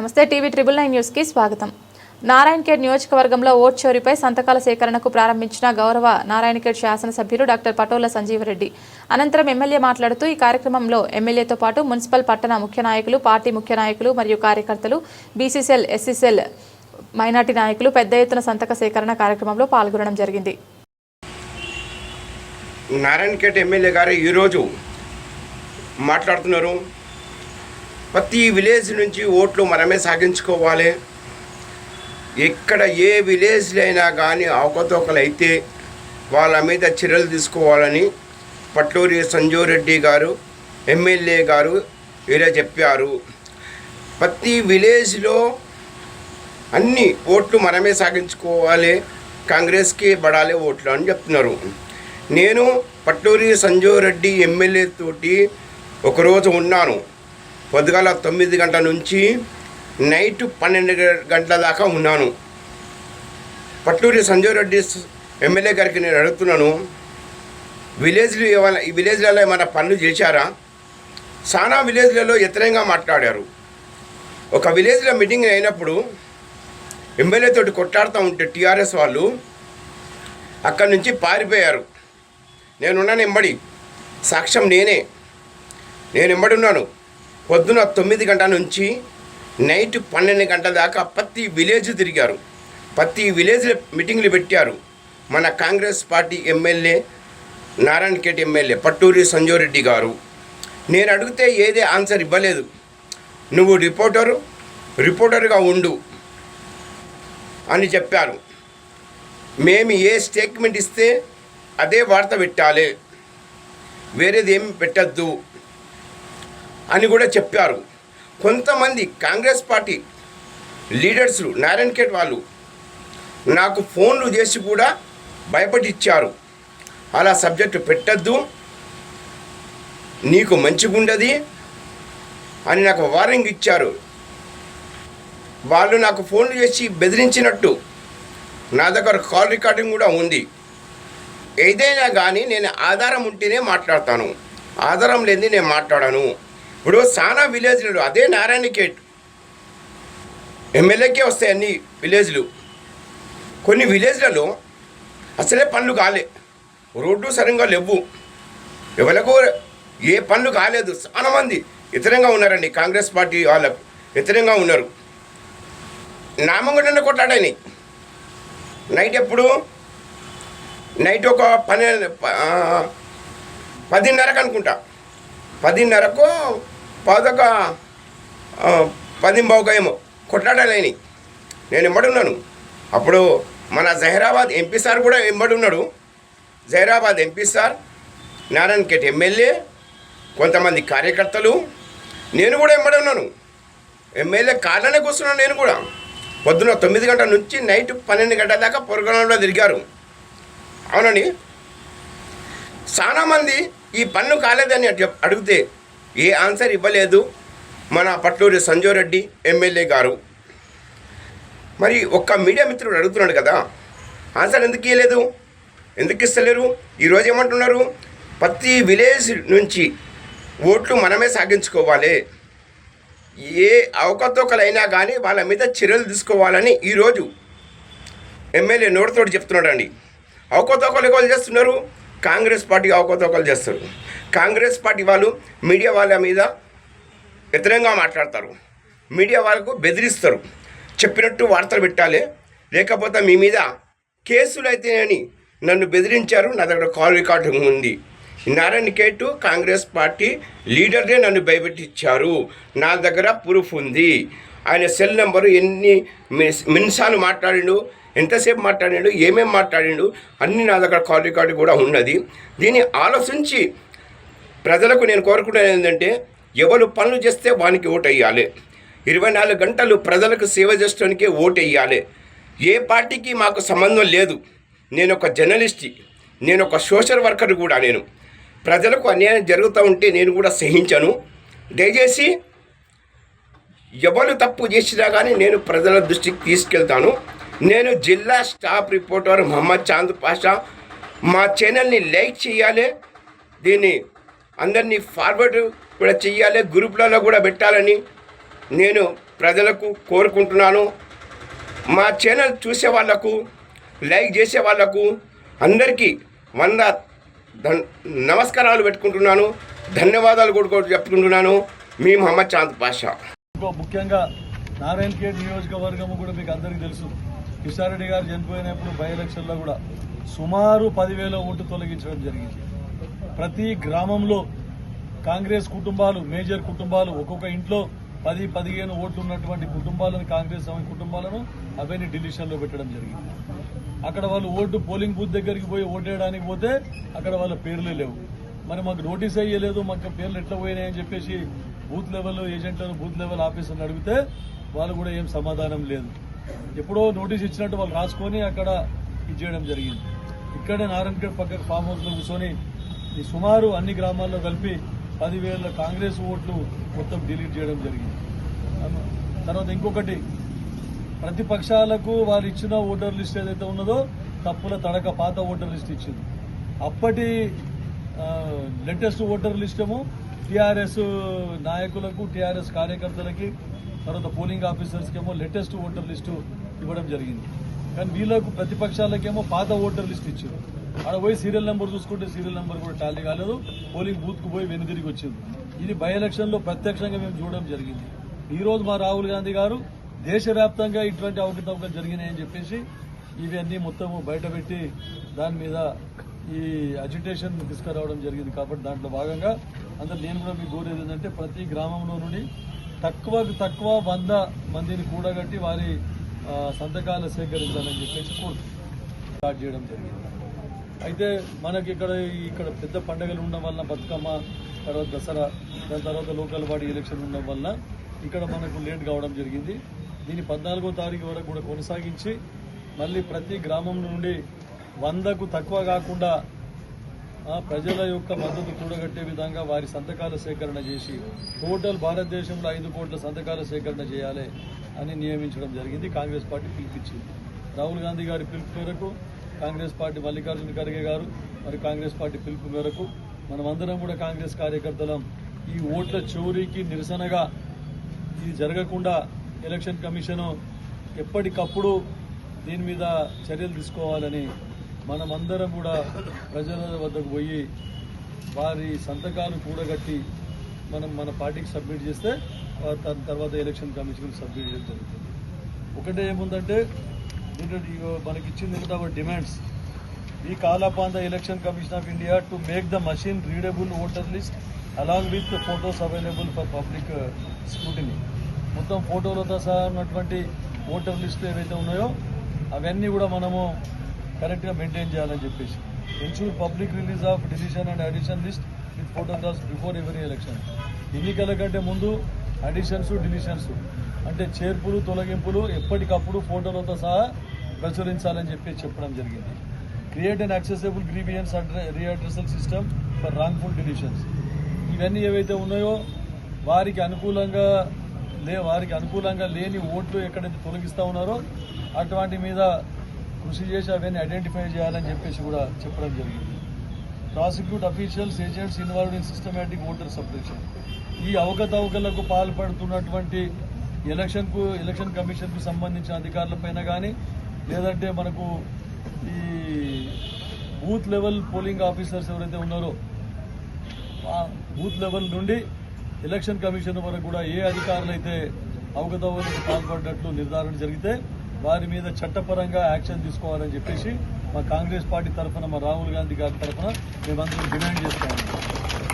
నమస్తే TV triple nine న్యూస్కి స్వాగతం. నారాయణఖేడ్ నియోజకవర్గంలో ఓట్ చోరీపై సంతకాల సేకరణకు ప్రారంభించిన గౌరవ నారాయణఖేడ్ శాసనసభ్యులు డాక్టర్ పటోల సంజీవరెడ్డి. అనంతరం ఎమ్మెల్యే మాట్లాడుతూ ఈ కార్యక్రమంలో ఎమ్మెల్యేతో పాటు మున్సిపల్ పట్టణ ముఖ్య నాయకులు పార్టీ ముఖ్య నాయకులు మరియు కార్యకర్తలు బీసీసీఎల్ ఎస్సీసీఎల్ మైనార్టీ నాయకులు పెద్ద ఎత్తున సంతక సేకరణ కార్యక్రమంలో పాల్గొనడం జరిగింది. నారాయణఖేడ్ ఎమ్మెల్యే గారు ఈరోజు మాట్లాడుతున్నారు. ప్రతి విలేజ్ నుంచి ఓట్లు మనమే సాగించుకోవాలి. ఎక్కడ ఏ విలేజ్లో అయినా కానీ అవకతవకలు అయితే వాళ్ళ మీద చర్యలు తీసుకోవాలని పట్లూరి సంజీవ్ రెడ్డి గారు ఎమ్మెల్యే గారు ఇలా చెప్పారు. ప్రతి విలేజ్లో అన్ని ఓట్లు మనమే సాగించుకోవాలి. కాంగ్రెస్కి పడాలి ఓట్లు అని చెప్తున్నారు. నేను పట్టూరి సంజీవ్ రెడ్డి ఎమ్మెల్యే తోటి ఒకరోజు ఉన్నాను. పొద్దుగాల తొమ్మిది గంటల నుంచి నైట్ పన్నెండు గంటల దాకా ఉన్నాను. పట్టూరి సంజయ్ రెడ్డి ఎమ్మెల్యే గారికి నేను అడుగుతున్నాను విలేజ్లు ఏమైనా ఈ విలేజ్లలో ఏమైనా పనులు చేశారా? చాలా విలేజ్లలో వ్యతిరేకంగా మాట్లాడారు. ఒక విలేజ్లో మీటింగ్ అయినప్పుడు ఎమ్మెల్యే తోటి కొట్లాడుతూ ఉంటే టీఆర్ఎస్ వాళ్ళు అక్కడి నుంచి పారిపోయారు. నేనున్నాను ఎంబడి. సాక్ష్యం నేనే. నేను ఎంబడి ఉన్నాను. పొద్దున తొమ్మిది గంటల నుంచి నైట్ పన్నెండు గంటల దాకా ప్రతి విలేజ్ తిరిగారు. ప్రతి విలేజ్ మీటింగ్లు పెట్టారు. మన Congress party MLA Narayankhed MLA Patturi Sanjoreddy Reddy garu. నేను అడిగితే ఏదే ఆన్సర్ ఇవ్వలేదు. నువ్వు రిపోర్టరు రిపోర్టర్గా ఉండు అని చెప్పారు. మేము ఏ స్టేట్మెంట్ ఇస్తే అదే వార్త పెట్టాలి. వేరేది ఏమి పెట్టద్దు. అని కూడా చెప్పారు. కొంతమంది Congress party leaders Narayankhed వాళ్ళు నాకు ఫోన్లు చేసి కూడా భయపడిచ్చారు. అలా సబ్జెక్టు పెట్టద్దు నీకు మంచిగుండది అని నాకు వార్నింగ్ ఇచ్చారు. వాళ్ళు నాకు ఫోన్లు చేసి బెదిరించినట్టు నా దగ్గర కాల్ రికార్డింగ్ కూడా ఉంది. ఏదైనా కానీ నేను ఆధారం ఉంటేనే మాట్లాడతాను. ఆధారం లేని నేను మాట్లాడాను. ఇప్పుడు చాలా విలేజ్లు అదే నారాయణ గేట్. ఎమ్మెల్యేకే వస్తాయి అన్ని విలేజ్లు. కొన్ని విలేజ్లలో అసలే పనులు కాలే. రోడ్డు సరిగ్గా లేవు. ఎవరికి ఏ పనులు కాలేదు. చాలా మంది ఉన్నారండి కాంగ్రెస్ పార్టీ వాళ్ళకు. ఇతరంగా ఉన్నారు. నామంగుండనే కొట్లాడాయి. నైట్ ఎప్పుడు? నైట్ ఒక పన్నెండు పదిన్నరకు అనుకుంటా. పదిన్నరకు పదొక పది బావుక ఏమో కొట్లాడాలని నేను ఇమ్మడున్నాను. అప్పుడు మన జహీరాబాద్ ఎంపీ సార్ కూడా ఇమ్మడున్నాడు. Zaheerabad MP sir Narayankhed MLA కొంతమంది కార్యకర్తలు నేను కూడా ఎంబడి ఉన్నాను ఎమ్మెల్యే కార్లోనే కూర్చున్నాను నేను కూడా. పొద్దున తొమ్మిది గంటల నుంచి నైట్ పన్నెండు గంటల దాకా పొరగణంలో తిరిగారు. అవునండి. చాలామంది ఈ పన్ను కాలేదని అడిగితే ఏ ఆన్సర్ ఇవ్వలేదు మన పట్లూరి సంజోరెడ్డి ఎమ్మెల్యే గారు. మరి ఒక్క మీడియా మిత్రుడు అడుగుతున్నాడు కదా ఆన్సర్ ఎందుకు ఇవ్వలేదు ఎందుకు ఇస్తలేరు? ఈరోజు ఏమంటున్నారు? ప్రతి విలేజ్ నుంచి ఓట్లు మనమే సాగించుకోవాలి. ఏ అవకతవకలైనా కానీ వాళ్ళ మీద చర్యలు తీసుకోవాలని ఈరోజు ఎమ్మెల్యే నోటితోటి చెప్తున్నాడండి. అవకతవకలు ఎవరు చేస్తున్నారు? కాంగ్రెస్ పార్టీ అవకతవకలు చేస్తారు. కాంగ్రెస్ పార్టీ వాళ్ళు మీడియా వాళ్ళ మీద వ్యతిరేకంగా మాట్లాడతారు. మీడియా వాళ్ళకు బెదిరిస్తారు. చెప్పినట్టు వార్తలు పెట్టాలి. లేకపోతే మీ మీద కేసులు అయితేనని నన్ను బెదిరించారు. నా దగ్గర కాల్ రికార్డు ఉంది. నారాయణ కేటు కాంగ్రెస్ పార్టీ లీడర్నే నన్ను భయపెట్టించారు. నా దగ్గర ప్రూఫ్ ఉంది. ఆయన సెల్ నెంబరు ఎన్ని మిన్సాలు మాట్లాడిండు ఎంతసేపు మాట్లాడిండు ఏమేమి మాట్లాడిండు అన్నీ నా దగ్గర కాల్ రికార్డు కూడా ఉన్నది. దీన్ని ఆలోచించి ప్రజలకు నేను కోరుకునేది ఏంటంటే ఎవరు పనులు చేస్తే వానికి ఓటు వేయాలి ఇరవై నాలుగు గంటలు ప్రజలకు సేవ చేయడానికి ఓటు వేయాలి ఏ పార్టీకి మాకు సంబంధం లేదు. నేను ఒక జర్నలిస్ట్ నేను ఒక సోషల్ వర్కర్ కూడా నేను. ప్రజలకు అన్యాయం జరుగుతూ ఉంటే నేను కూడా సహించను. దయచేసి ఎవరు తప్పు చేసినా కానీ నేను ప్రజల దృష్టికి తీసుకెళ్తాను. నేను జిల్లా స్టాఫ్ రిపోర్టర్ మహమ్మద్ చాంద్ పాషా. మా ఛానల్ని లైక్ చేయాలి. దీన్ని అందరినీ ఫార్వర్డ్ కూడా చెయ్యాలి గ్రూప్లలో కూడా పెట్టాలని నేను ప్రజలకు కోరుకుంటున్నాను. మా ఛానల్ చూసే వాళ్ళకు లైక్ చేసే వాళ్ళకు అందరికీ వంద నమస్కారాలు పెట్టుకుంటున్నాను. ధన్యవాదాలు కూడా చెప్పుకుంటున్నాను. మీ మహమ్మద్ చాంద్ పాషా. ముఖ్యంగా నారాయణ ఖేడ్ నియోజకవర్గము కూడా మీకు అందరికీ తెలుసు. కిషారెడ్డి గారు చనిపోయినప్పుడు బై ఎలక్షన్లో కూడా సుమారు పదివేల ఓటు తొలగించడం జరిగింది. ప్రతి గ్రామంలో కాంగ్రెస్ కుటుంబాలు మేజర్ కుటుంబాలు ఒక్కొక్క ఇంట్లో పది పదిహేను ఓట్లు ఉన్నటువంటి కుటుంబాలను కాంగ్రెస్ కుటుంబాలను అవన్నీ డిలీషన్లో పెట్టడం జరిగింది. అక్కడ వాళ్ళు ఓటు పోలింగ్ బూత్ దగ్గరికి పోయి ఓటేయడానికి పోతే అక్కడ వాళ్ళ పేర్లే లేవు. మరి మాకు నోటీస్ అయ్యలేదు మాకు పేర్లు ఎట్లా పోయినాయని చెప్పేసి బూత్ లెవెల్ ఏజెంట్లను బూత్ లెవెల్ ఆఫీసర్ని అడిగితే వాళ్ళు కూడా ఏం సమాధానం లేదు. ఎప్పుడో నోటీస్ ఇచ్చినట్టు వాళ్ళు రాసుకొని అక్కడ ఇది చేయడం జరిగింది. ఇక్కడే నారాయణగఢ్ పక్కన ఫామ్ హౌస్లో కూర్చొని ఈ సుమారు అన్ని గ్రామాల్లో కలిపి పదివేల కాంగ్రెస్ ఓట్లు మొత్తం డిలీట్ చేయడం జరిగింది. తర్వాత ఇంకొకటి ప్రతిపక్షాలకు వారు ఇచ్చిన ఓటర్ లిస్ట్ ఏదైతే ఉన్నదో తప్పుల తడక పాత ఓటర్ లిస్ట్ ఇచ్చింది. అప్పటి లేటెస్ట్ ఓటర్ లిస్టేమో టీఆర్ఎస్ నాయకులకు టీఆర్ఎస్ కార్యకర్తలకి తర్వాత పోలింగ్ ఆఫీసర్స్కేమో లేటెస్ట్ ఓటర్ లిస్టు ఇవ్వడం జరిగింది. కానీ వీళ్ళకు ప్రతిపక్షాలకేమో పాత ఓటర్ లిస్ట్ ఇచ్చారు. అక్కడ పోయి సీరియల్ నెంబర్ చూసుకుంటే సీరియల్ నెంబర్ కూడా టాలీ కాలేదు. పోలింగ్ బూత్కు పోయి వెనుదిరిగి వచ్చింది. ఇది బై ఎలక్షన్లో ప్రత్యక్షంగా మేము చూడడం జరిగింది. ఈ రోజు మా రాహుల్ గాంధీ గారు దేశవ్యాప్తంగా ఇటువంటి అవకతవకలు జరిగినాయని చెప్పేసి ఇవన్నీ మొత్తము బయటపెట్టి దాని మీద ఈ అజిటేషన్ తీసుకురావడం జరిగింది కాబట్టి దాంట్లో భాగంగా అందులో నేను కూడా మీకు కోరేది ఏంటంటే ప్రతి గ్రామంలో నుండి తక్కువకు తక్కువ వంద మందిని కూడగట్టి వారి సంతకాలు సేకరించాలని చెప్పేసి కోరు స్టార్ట్ చేయడం జరిగింది. అయితే మనకి ఇక్కడ ఇక్కడ పెద్ద పండుగలు ఉండడం వల్ల బతుకమ్మ తర్వాత దసరా దాని తర్వాత లోకల్ బాడీ ఎలక్షన్ ఉండడం వల్ల ఇక్కడ మనకు లేట్ కావడం జరిగింది. దీని పద్నాలుగో తారీఖు వరకు కూడా కొనసాగించి మళ్ళీ ప్రతి గ్రామం నుండి వందకు తక్కువ కాకుండా ప్రజల యొక్క మద్దతు కూడగట్టే విధంగా వారి సంతకాల సేకరణ చేసి టోటల్ భారతదేశంలో ఐదు కోట్ల సంతకాల సేకరణ చేయాలి అని నియమించడం జరిగింది. కాంగ్రెస్ పార్టీ పిలిపించింది. రాహుల్ గాంధీ గారి పిలుపు మేరకు కాంగ్రెస్ పార్టీ మల్లికార్జున ఖర్గే గారు మరి కాంగ్రెస్ పార్టీ పిలుపు మేరకు మనమందరం కూడా కాంగ్రెస్ కార్యకర్తలం ఈ ఓట్ల చోరీకి నిరసనగా ఇది జరగకుండా ఎలక్షన్ కమిషను ఎప్పటికప్పుడు దీని మీద చర్యలు తీసుకోవాలని మనమందరం కూడా ప్రజల వద్దకు పోయి వారి సంతకాలు కూడగట్టి మనం మన పార్టీకి సబ్మిట్ చేస్తే దాని తర్వాత ఎలక్షన్ కమిషన్కి సబ్మిట్ చేయడం జరుగుతుంది. ఒకటే ఏముందంటే దీంట్లో మనకి ఇచ్చింది ఏంటంటే అవర్ డిమాండ్స్. ఈ కాలాపాంత election commission of India to make the machine readable voter list along with photos available for public uh, scrutiny. మొత్తం ఫోటోలతో సహా ఉన్నటువంటి ఓటర్ లిస్టులు ఏవైతే ఉన్నాయో అవన్నీ కూడా మనము కరెక్ట్గా మెయింటైన్ చేయాలని చెప్పేసి. Ensure public release of decision and addition list with photographs before every election ఎన్నికల కంటే ముందు అడిషన్స్ డిలిషన్స్ అంటే చేర్పులు తొలగింపులు ఎప్పటికప్పుడు ఫోటోలతో సహా ప్రచురించాలని చెప్పి చెప్పడం జరిగింది. Create and accessible grievance redressal system for wrongful deletions ఇవన్నీ ఏవైతే ఉన్నాయో వారికి అనుకూలంగా లే వారికి అనుకూలంగా లేని ఓట్లు ఎక్కడైతే తొలగిస్తూ ఉన్నారో అటువంటి మీద కృషి చేసి అవన్నీ ఐడెంటిఫై చేయాలని చెప్పేసి కూడా చెప్పడం జరిగింది. Prosecute officials agents involved in systematic voter suppression ఈ అవకతవకలకు పాల్పడుతున్నటువంటి ఎలక్షన్కు ఎలక్షన్ కమిషన్కు సంబంధించిన అధికారులపైన కానీ లేదంటే మనకు ఈ బూత్ లెవెల్ పోలింగ్ ఆఫీసర్స్ ఎవరైతే ఉన్నారో బూత్ లెవెల్ నుండి ఎలక్షన్ కమిషన్ వరకు కూడా ఏ అధికారులు అయితే అవకతవకలకు పాల్పడినట్లు నిర్ధారణ జరిగితే వారి మీద చట్టపరంగా యాక్షన్ తీసుకోవాలని చెప్పేసి మా కాంగ్రెస్ పార్టీ తరఫున మా రాహుల్ గాంధీ గారి తరఫున మేమందరం డిమాండ్ చేస్తాము